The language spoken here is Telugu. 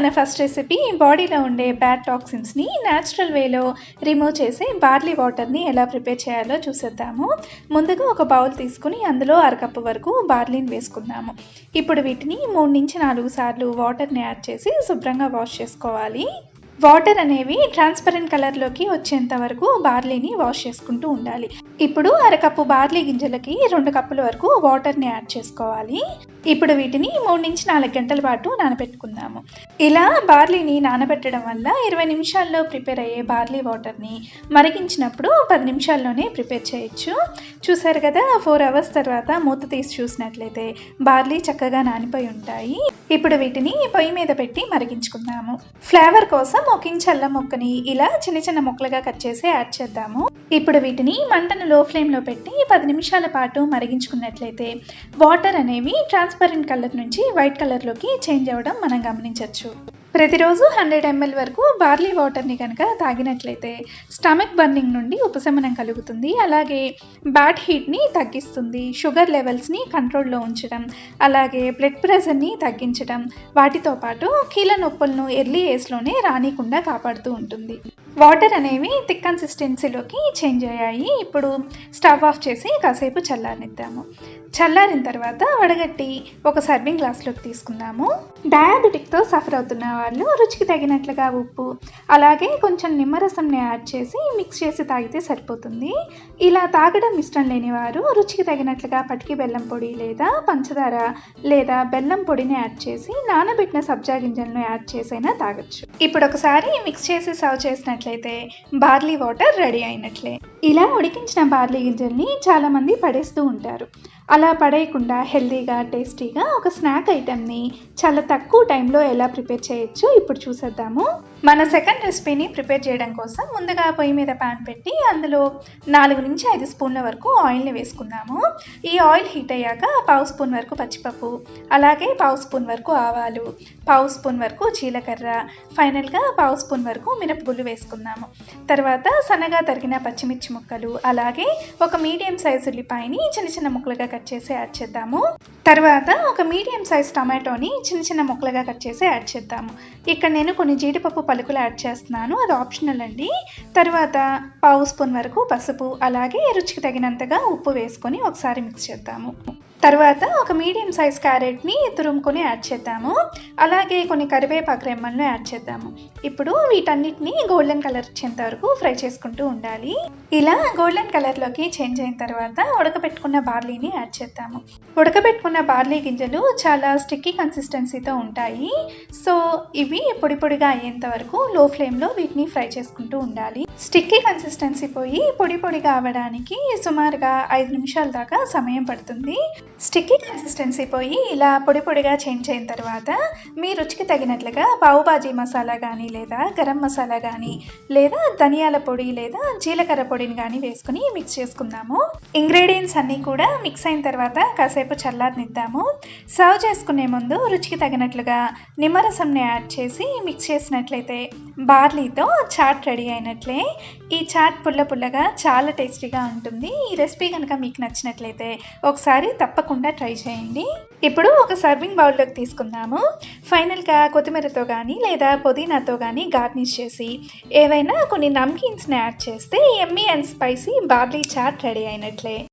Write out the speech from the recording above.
మన ఫస్ట్ రెసిపీ బాడీలో ఉండే బ్యాడ్ టాక్సిన్స్ని న్యాచురల్ వేలో రిమూవ్ చేసి బార్లీ వాటర్ని ఎలా ప్రిపేర్ చేయాలో చూసేద్దాము. ముందుగా ఒక బౌల్ తీసుకుని అందులో అరకప్పు వరకు బార్లీని వేసుకుందాము. ఇప్పుడు వీటిని మూడు నుంచి నాలుగు సార్లు వాటర్ని యాడ్ చేసి శుభ్రంగా వాష్ చేసుకోవాలి. వాటర్ అనేవి ట్రాన్స్పరెంట్ కలర్లోకి వచ్చేంత వరకు బార్లీని వాష్ చేసుకుంటూ ఉండాలి. ఇప్పుడు అరకప్పు బార్లీ గింజలకి రెండు కప్పుల వరకు వాటర్ని యాడ్ చేసుకోవాలి. ఇప్పుడు వీటిని మూడు నుంచి నాలుగు గంటల పాటు నానబెట్టుకుందాము. ఇలా బార్లీని నానబెట్టడం వల్ల ఇరవై నిమిషాల్లో ప్రిపేర్ అయ్యే బార్లీ వాటర్ని మరిగించినప్పుడు పది నిమిషాల్లోనే ప్రిపేర్ చేయొచ్చు. చూసారు కదా ఫోర్ అవర్స్ తర్వాత మూత తీసి చూసినట్లయితే బార్లీ చక్కగా నానిపోయి ఉంటాయి. ఇప్పుడు వీటిని పొయ్యి మీద పెట్టి మరిగించుకుందాము. ఫ్లేవర్ కోసం ఒక ఇంచ్ అల్లం ముక్కని ఇలా చిన్న చిన్న ముక్కలుగా కట్ చేసి యాడ్ చేద్దాము. ఇప్పుడు వీటిని మంటను లో ఫ్లేమ్లో పెట్టి పది నిమిషాల పాటు మరిగించుకున్నట్లయితే వాటర్ అనేవి ట్రాన్స్పరెంట్ కలర్ నుంచి వైట్ కలర్లోకి చేంజ్ అవ్వడం మనం గమనించవచ్చు. ప్రతిరోజు హండ్రెడ్ ఎంఎల్ వరకు బార్లీ వాటర్ని కనుక తాగినట్లయితే స్టమక్ బర్నింగ్ నుండి ఉపశమనం కలుగుతుంది. అలాగే బ్యాడ్ హీట్ని తగ్గిస్తుంది. షుగర్ లెవెల్స్ని కంట్రోల్లో ఉంచడం అలాగే బ్లడ్ ప్రెషర్ని తగ్గించడం వాటితో పాటు కీళ్ళ నొప్పులను ఎర్లీ ఏజ్లోనే రానికుండా కాపాడుతూ ఉంటుంది. వాటర్ అనేవి థిక్ కన్సిస్టెన్సీలోకి చేంజ్ అయ్యాయి. ఇప్పుడు స్టవ్ ఆఫ్ చేసి కాసేపు చల్లారనిద్దాము. చల్లారిన తర్వాత వడగట్టి ఒక సర్వింగ్ గ్లాస్లోకి తీసుకుందాము. డయాబెటిక్తో సఫర్ అవుతున్న వాళ్ళు రుచికి తగినట్లుగా ఉప్పు అలాగే కొంచెం నిమ్మరసంని యాడ్ చేసి మిక్స్ చేసి తాగితే సరిపోతుంది. ఇలా తాగడం ఇష్టం లేని వారు రుచికి తగినట్లుగా పటికి బెల్లం పొడి లేదా పంచదార లేదా బెల్లం పొడిని యాడ్ చేసి నానబెట్టిన సబ్జా గింజలను యాడ్ చేసైనా తాగొచ్చు. ఇప్పుడు ఒకసారి మిక్స్ చేసి సర్వ్ చేసినట్లయితే బార్లీ వాటర్ రెడీ అయినట్లే. ఇలా ఉడికించిన బార్లీ గింజల్ని చాలామంది పడేస్తూ ఉంటారు. అలా పడేయకుండా హెల్దీగా టేస్టీగా ఒక స్నాక్ ఐటెంని చాలా తక్కువ టైంలో ఎలా ప్రిపేర్ చేయొచ్చు ఇప్పుడు చూసేద్దాము. మన సెకండ్ రెసిపీని ప్రిపేర్ చేయడం కోసం ముందుగా పొయ్యి మీద ప్యాన్ పెట్టి అందులో నాలుగు నుంచి ఐదు స్పూన్ల వరకు ఆయిల్ని వేసుకుందాము. ఈ ఆయిల్ హీట్ అయ్యాక పావు స్పూన్ వరకు పచ్చిపప్పు అలాగే పావు స్పూన్ వరకు ఆవాలు పావు స్పూన్ వరకు జీలకర్ర ఫైనల్గా పావు స్పూన్ వరకు మినపగుళ్ళు వేసుకుందాము. తర్వాత సన్నగా తరిగిన పచ్చిమిర్చి ముక్కలు అలాగే ఒక మీడియం సైజ్ ఉల్లిపాయని చిన్న చిన్న ముక్కలుగా కట్ చేసి యాడ్ చేద్దాము. తర్వాత ఒక మీడియం సైజ్ టమాటోని చిన్న చిన్న ముక్కలుగా కట్ చేసి యాడ్ చేద్దాము. ఇక్కడ నేను కొన్ని జీడిపప్పు పలుకులు యాడ్ చేస్తున్నాను. అది ఆప్షనల్ అండి. తర్వాత పావు స్పూన్ వరకు పసుపు అలాగే రుచికి తగినంతగా ఉప్పు వేసుకొని ఒకసారి మిక్స్ చేద్దాము. తర్వాత ఒక మీడియం సైజ్ క్యారెట్ని తురుముకొని యాడ్ చేద్దాము. అలాగే కొన్ని కరివేపాకు రెమ్మలను యాడ్ చేద్దాము. ఇప్పుడు వీటన్నిటిని గోల్డెన్ కలర్ వచ్చేంత వరకు ఫ్రై చేసుకుంటూ ఉండాలి. ఇలా గోల్డెన్ కలర్లోకి చేంజ్ అయిన తర్వాత ఉడకబెట్టుకున్న బార్లీని యాడ్ చేద్దాము. ఉడకబెట్టుకున్న బార్లీ గింజలు చాలా స్టిక్కీ కన్సిస్టెన్సీతో ఉంటాయి. సో ఇవి పొడి పొడిగా అయ్యేంత వరకు లో ఫ్లేమ్లో వీటిని ఫ్రై చేసుకుంటూ ఉండాలి. స్టిక్కీ కన్సిస్టెన్సీ పోయి పొడి పొడిగా అవ్వడానికి సుమారుగా ఐదు నిమిషాల దాకా సమయం పడుతుంది. స్టిక్కీ కన్సిస్టెన్సీ పోయి ఇలా పొడి పొడిగా చేంజ్ అయిన తర్వాత మీ రుచికి తగినట్లుగా పావుబాజీ మసాలా కానీ లేదా గరం మసాలా కానీ లేదా ధనియాల పొడి లేదా జీలకర్ర పొడిని కానీ వేసుకుని మిక్స్ చేసుకుందాము. ఇంగ్రీడియంట్స్ అన్నీ కూడా మిక్స్ అయిన తర్వాత కాసేపు చల్లారనిద్దాము. సర్వ్ చేసుకునే ముందు రుచికి తగినట్లుగా నిమ్మరసంని యాడ్ చేసి మిక్స్ చేసినట్లయితే బార్లీతో చాట్ రెడీ అయినట్లే. ఈ చాట్ పుల్ల పుల్లగా చాలా టేస్టీగా ఉంటుంది. ఈ రెసిపీ కనుక మీకు నచ్చినట్లయితే ఒకసారి తప్పకుండా ట్రై చేయండి. ఇప్పుడు ఒక సర్వింగ్ బౌల్లోకి తీసుకుందాము. ఫైనల్గా కొత్తిమీరతో కానీ లేదా పుదీనాతో కానీ గార్నిష్ చేసి ఏవైనా కొన్ని నమ్కీన్స్ని యాడ్ చేస్తే yummy and spicy barley chaat ready అయినట్లే.